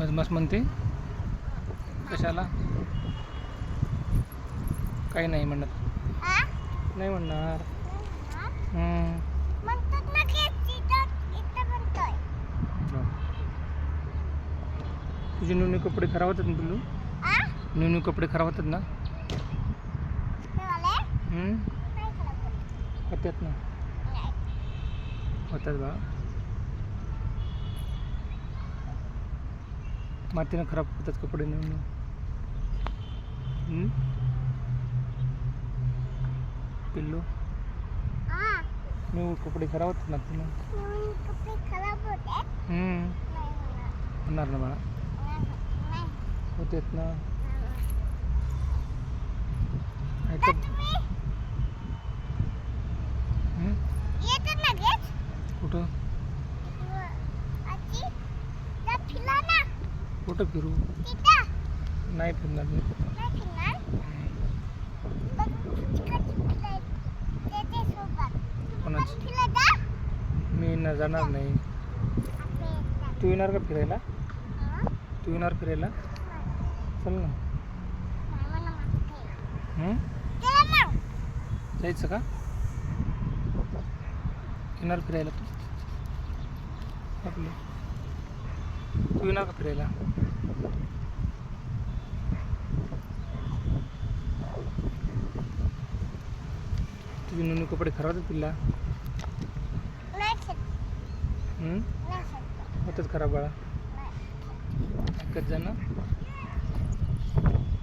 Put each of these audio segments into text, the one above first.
बस म्हणते. कशाला? काही नाही म्हणत? नाही म्हणणार. हा? तुझे नवीन कपडे खराब होतात ना तुलू आ? नवीन कपडे खराब होतात ना. होतात ना. होतात बा. मातीनं खराब होतात कपडे हम्म? पिल्लू आ नवीन कपडे खराब होतात मातीनं नवीन कपडे खराब होते हम्म. नाही होणार. ना बाळा होतेत ना होणार. तर ऐकत तुम्ही हम्म? येतात ना घेत कुठं आजी जा फिरा ना कुठं फिरू? नाही फिरणार मी. कोणाची? मी न जाणार नाही. तू येणार का फिरायला? तू येणार फिरायला. चल ना. जायचं का? येणार फिरायला तू? आपलं. तू येणार का फिरायला? तुझे नवीन कपडे खराब होतात पिल्ला. होतच हम्म? होतात खराब बाळा. ऐकत जा ना.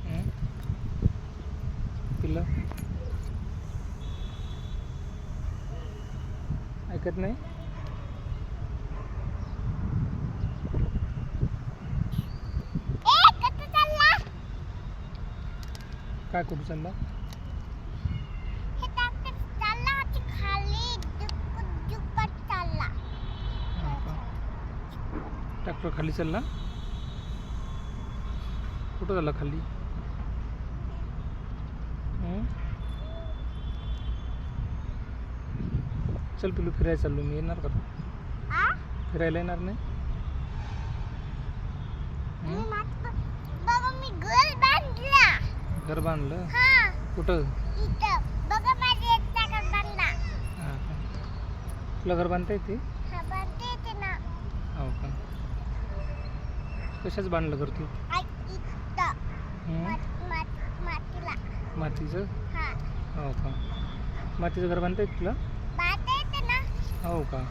हम्म? ऐकत नाही ए, कुठं चालला? काय कुठं चालला हे tractor चालला होती खाली दुप्पट दुप्पट चालला. हा का? ट्रॅक्टर खाली चालला कुठं झाला खाली? चल पिलू फिरायला चाललो मी येणार का तू? फिरायला येणार नाही मी हम्म? मात- बघा मी घर बांधला घर बांधलं? हा. कुठं? इथं. बघा माझ्या एकटा घर बांधला. हा का तुला घर बांधता येते? हा बांधते ना. हो का? कशाच बांधलं घर तू? आई इथं. हम्म? मात- मात- मातीला. मातीचं? हा. हो का? मातीचं घर बांधता येते तुला? बांधता येते ना. हो का?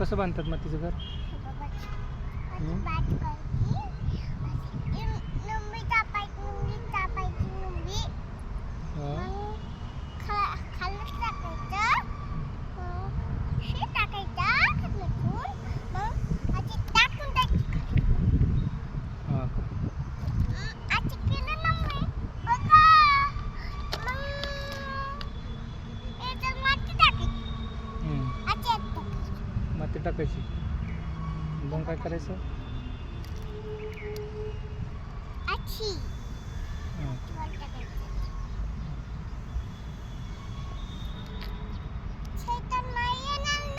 कसं बांधतात मातीचं घर? हे बघा. अशी हम्म. बात करायची. अशी नुम- नुम्बी टाकायची, नुम्बी टाकायची, नुम्बी. हा. मग खा- खाली टाकायचं. मग हे टाकायचं खालून. मग अशी टाकून द्यायची खाली. हा का हम्म, अशी केलं ना मी. बघा. मग याच्यात माती टाकायची. हम्म. अशी यात टाकायची. माती टाकायची मग काय करायचं